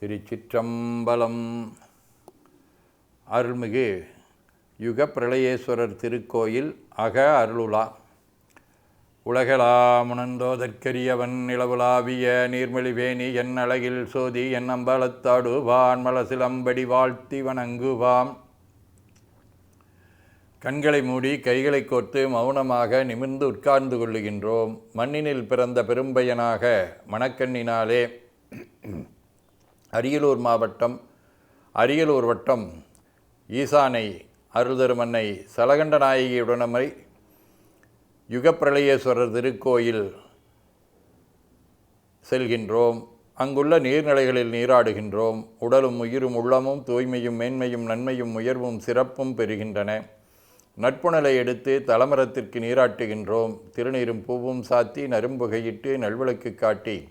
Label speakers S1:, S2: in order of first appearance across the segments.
S1: திருச்சிற்றம்பலம். அருள்மிகு யுக பிரளயேஸ்வரர் திருக்கோயில் அக அருளுலா. உலகளாமுணந்தோதற்கரியவன் நிலவுலாவிய நீர்மொழிவேணி என் அழகில் சோதி என் அம்பலத்தாடுவான் மலசிலம்படி வாழ்த்தி வணங்குவாம். கண்களை மூடி கைகளை கோர்த்து மௌனமாக நிமிர்ந்து உட்கார்ந்து கொள்ளுகின்றோம். மண்ணினில் பிறந்த பெரும்பையனாக மணக்கண்ணினாலே அரியலூர் மாவட்டம் அரியலூர் வட்டம் ஈசானை அருள்தருமன்னை சலகண்ட நாயகியுடனமை யுகப்பிரளயேஸ்வரர் திருக்கோயில் செல்கின்றோம். அங்குள்ள நீர்நிலைகளில் நீராடுகின்றோம். உடலும் உயிரும் உள்ளமும் தூய்மையும் மேன்மையும் நன்மையும் உயர்வும் சிறப்பும் பெறுகின்றன. நட்புணலை எடுத்து தலமரத்திற்கு நீராட்டுகின்றோம். திருநீரும் பூவும் சாத்தி நரும்புகையிட்டு நல்விளக்கு காட்டி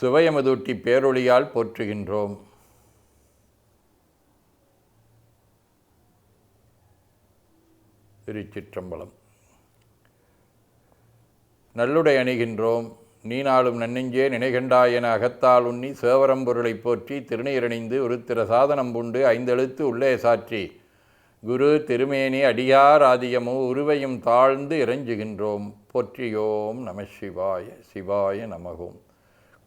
S1: சுவையமதூட்டி பேரொளியால் போற்றுகின்றோம். திருச்சிற்றம்பலம். நல்லுடை அணிகின்றோம். நீ நாளும் நன்னெஞ்சே நினைகண்டாய் என அகத்தால் உண்ணி சேவரம்பொருளை போற்றி திருநீரணிந்து ஒரு சாதனம் பூண்டு ஐந்தெழுத்து உள்ளே சாற்றி. குரு திருமேனி அடியார் ஆதியமோ உருவையும் தாழ்ந்து இறைஞ்சுகின்றோம். போற்றியோம் நம சிவாய சிவாய நமகோம்.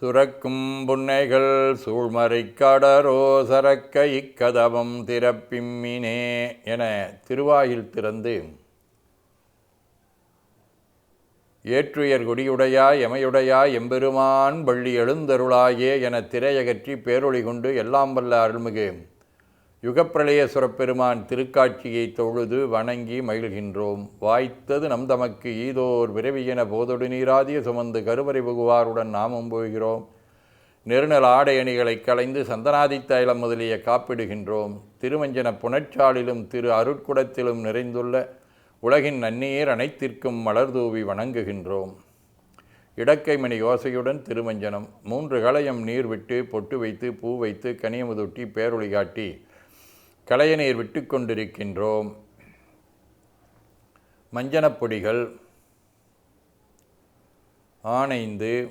S1: சுரக்கும் புன்னைகள் சூழ்மறை கடரோ சரக்க இக்கதவம் திறப்பிம்மினே என திருவாயில் திறந்து ஏற்றுயர் கொடியுடையா எமையுடையா எம்பெருமான் வள்ளி எழுந்தருளாயே என திரையகற்றி பேரொளி கொண்டு எல்லாம் வல்ல அருள்மிகு. யுகப்பிரளய சுரப்பெருமான் திருக்காட்சியை தொழுது வணங்கி மகிழ்கின்றோம். வாய்த்தது நம் தமக்கு ஈதோர் விரவியன போதொடு நீராதிய சுமந்து கருவறை புகுவாருடன் நாமும் போகிறோம். நெருநல் ஆடை அணிகளை களைந்து சந்தனாதி தைலம் முதலிய காப்பிடுகின்றோம். திருமஞ்சன புனச்சாலிலும் திரு அருட்குடத்திலும் நிறைந்துள்ள உலகின் நன்னீர் அனைத்திற்கும் மலர்தூவி வணங்குகின்றோம். இடக்கை மணி யோசையுடன் திருமஞ்சனம் மூன்று களையம் நீர் விட்டு பொட்டு வைத்து பூ வைத்து கனியமுதொட்டி பேரொளி காட்டி களையநீர் விட்டு கொண்டிருக்கின்றோம். மஞ்சனப் பொடிகள் ஆனைந்து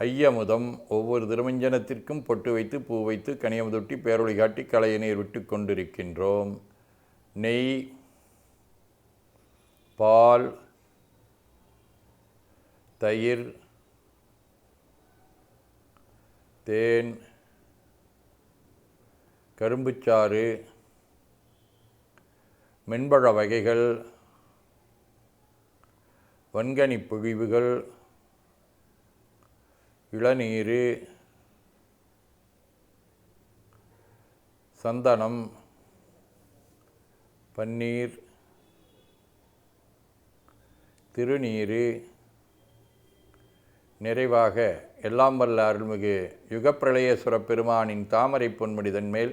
S1: ஐயமுதம் ஒவ்வொரு திருமஞ்சனத்திற்கும் பொட்டு வைத்து பூ வைத்து கனியமுதொட்டி பேரொழி காட்டி கலையநீர் விட்டு கொண்டிருக்கின்றோம். நெய் பால் தயிர் தேன் கரும்புச்சாறு மென்பழ வகைகள் வன்கனி புழிவுகள் இளநீர் சந்தனம் பன்னீர் திருநீர் நிறைவாக எல்லாம் வல்ல அருள்மிகு யுகப்பிரளயேஸ்வரப் பெருமானின் தாமரை பொன்முடிதன் மேல்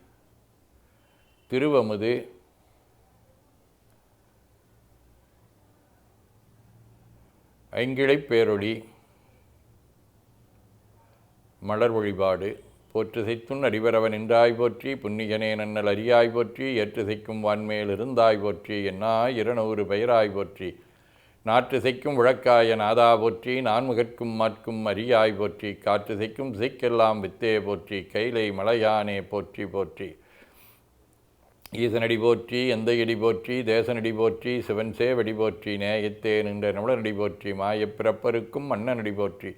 S1: திருவமுது ஐங்கிழை பேரொளி. மலர் வழிபாடு. போற்றுசைத்துன் அறிவரவன் நின்றாய் போற்றி புன்னியனே நன்னல் அரியாய் போற்றி ஏற்றுசைக்கும் வான்மேல் இருந்தாய் போற்றி என்னா இருநூறு பெயராய் போற்றி. நாற்றுசைக்கும் விளக்காய நாதா போற்றி நான்முகற்கும் மாற்கும் அரியாய் போற்றி காற்றுசைக்கும் சிக்கெல்லாம் வித்தே போற்றி கைலை மலையானே போற்றி போற்றி. ஈசனடி போற்றி எந்தையடி போற்றி தேசனடி போற்றி சிவன் சேவடி போற்றி நேயத்தே நின்ற நுடனடி போற்றி மாயப்பிறப்பருக்கும் மன்னனடி போற்றி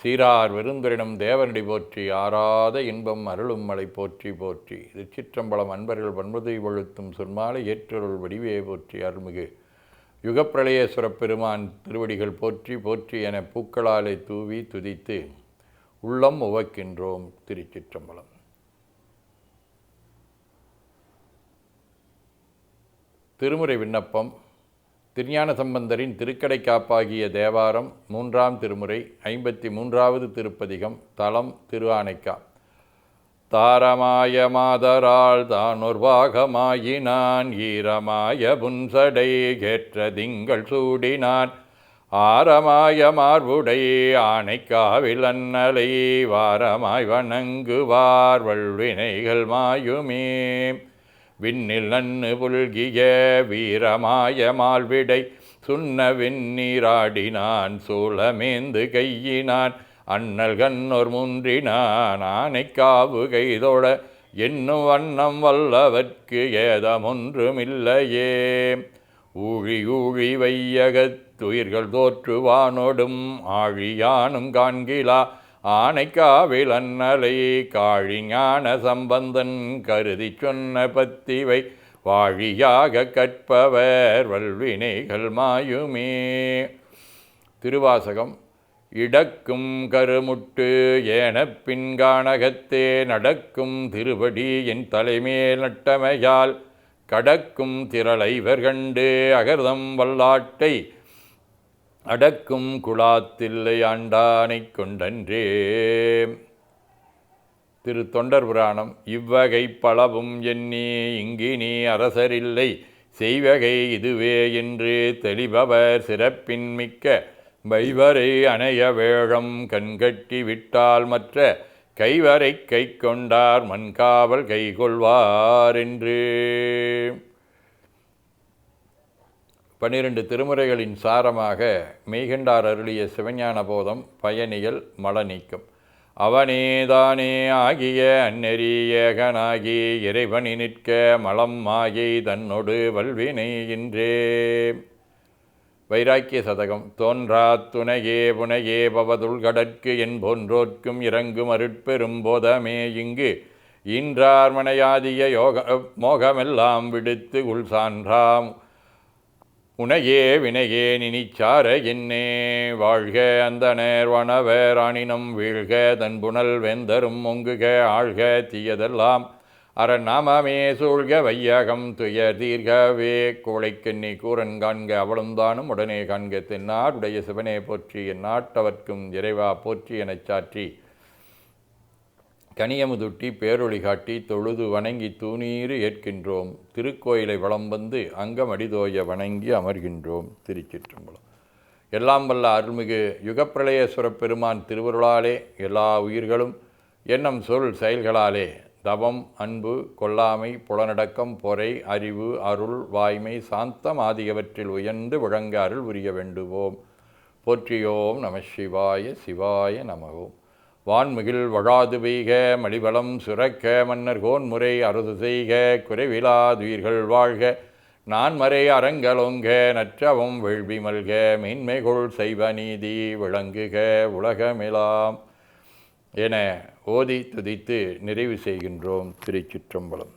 S1: சீரார் விருந்தரிடம் தேவனடி போற்றி ஆறாத இன்பம் அருளும் மலை போற்றி போற்றி திருச்சிற்றம்பலம் அன்பர்கள் பன்முதை வழுத்தும் சொன்மாலை ஏற்றருள் வடிவே போற்றி அருள்மிகு. யுகப்பிரளயேஸ்வரப் பெருமான் திருவடிகள் போற்றி போற்றி என பூக்களாலை தூவி துதித்து உள்ளம் உவக்கின்றோம் திருச்சிற்றம்பலம். திருமுறை விண்ணப்பம் திருஞான சம்பந்தரின் திருக்கடை காப்பாகிய தேவாரம் மூன்றாம் திருமுறை ஐம்பத்தி மூன்றாவது திருப்பதிகம் தலம் திருஆனைக்கா. தாரமாய மாதரால் தானுர்வாகமாயினான் ஈரமாய புன்சடை கேற்ற திங்கள் சூடினான். ஆரமாய மார்புடை ஆனைக்காவில் அன்னலை வாரமாய் வணங்குவார் வல்வினைகள் மாயுமே. விண்ணில் நன்னு புல்கிய வீரமாய மால்விடை சுண்ண வெந்நீராடினான் சூளமேந்து கையினான் அண்ணல் கண்ணோர் முன்றினான் ஆனைக்காவு கைதொட என்னும் வண்ணம் வல்லவர்க்கு ஏதமொன்றுமில்லையே. ஊழி ஊழி வையகத்துயிர்கள் தோற்றுவானோடும் ஆழியானும் காண்கிலா ஆனைக்காவில் அன்னலை காழிஞான சம்பந்தன் கருதி சொன்ன பத்திவை வாழியாக கற்பவர் வல்வினைகள் மாயுமே. திருவாசகம் இடக்கும் கருமுட்டு ஏன பின்காணகத்தே நடக்கும் திருவடி என் தலைமேல் நட்டமையால் கடக்கும் திரளைவர் கண்டு அகர்தம் வல்லாட்டை அடக்கும் குழாத்தில்லை ஆண்டானை கொண்டன்றே. திரு தொண்டர் புராணம் இவ்வகை பலவும் எண்ணி இங்கினி அரசரில்லை செய்வகை இதுவே என்று தெளிபவர் சிறப்பின் மிக்க வைவரை அணைய வேழம் கண்கட்டி விட்டால் மற்ற கைவரை கை கொண்டார் மண்காவல் கைகொள்வார் என்று. பன்னிரண்டு திருமுறைகளின் சாரமாக மெய்கண்டார் அருளிய சிவஞான போதம் பயணிகள் மல நீக்கம். அவனேதானே ஆகிய அந்நெறி ஏகனாகி இறைவனி நிற்க மலம் மாயை தன்னொடு வல்வினை இன்றே. வைராக்கிய சதகம் தோன்றா துணையே புனையே பவதுள் கடற்கு என் போன்றோர்க்கும் இறங்கும் அருட்பெரும் போதமே இங்கு. ஈன்றார்மனையாதிய யோக மோகமெல்லாம் விடுத்து உள் சான்றாம். உனையே வினையே நினிச்சார என்னே. வாழ்க அந்த வனவர் ஆணினம் வீழ்க தன்புணல் வெந்தரும் ஒங்குக ஆழ்க தீயதெல்லாம். அறநாமமே சூழ்க வையகம் துய தீர்கவே. கோழைக்கண்ணி கூரன் காண்க அவளுந்தானும் உடனே காண்க. தென்னாடுடைய சிவனே போற்றி என் நாட்டவர்க்கும் இறைவா போற்றி எனச் சாற்றி. கனியமுதுட்டி பேரொளி காட்டி தொழுது வணங்கி தூணீறு ஏற்கின்றோம். திருக்கோயிலை வளம் வந்து அங்கம் அடிதோய வணங்கி அமர்கின்றோம். திருச்சிற்றம்பலம். எல்லாம் வல்ல அருள்மிகு யுகப்பிரளயேஸ்வரப் பெருமான் திருவருளாலே எல்லா உயிர்களும் எண்ணம் சொல் செயல்களாலே தவம் அன்பு கொல்லாமை புலனடக்கம் பொறை அறிவு அருள் வாய்மை சாந்தம் ஆகியவற்றில் உயர்ந்து விளங்க அருள் புரிய வேண்டுவோம். போற்றியோம் நம சிவாய சிவாய நமகோம் வான்மிகில் வழாது பெய்க மலிவளம் சுரக்க மன்னர் கோன்முறை அறுது செய்க குறைவிலாதுயிர்கள் வாழ்க. நான் மறை அறங்கலொங்க நற்றவம் வேள்வி மல்க மேன்மைகொள் செய்வ நீதி விளங்குக உலகமிலாம். என ஓதி துதித்து நிறைவு செய்கின்றோம் திருச்சிற்றம்பலம்.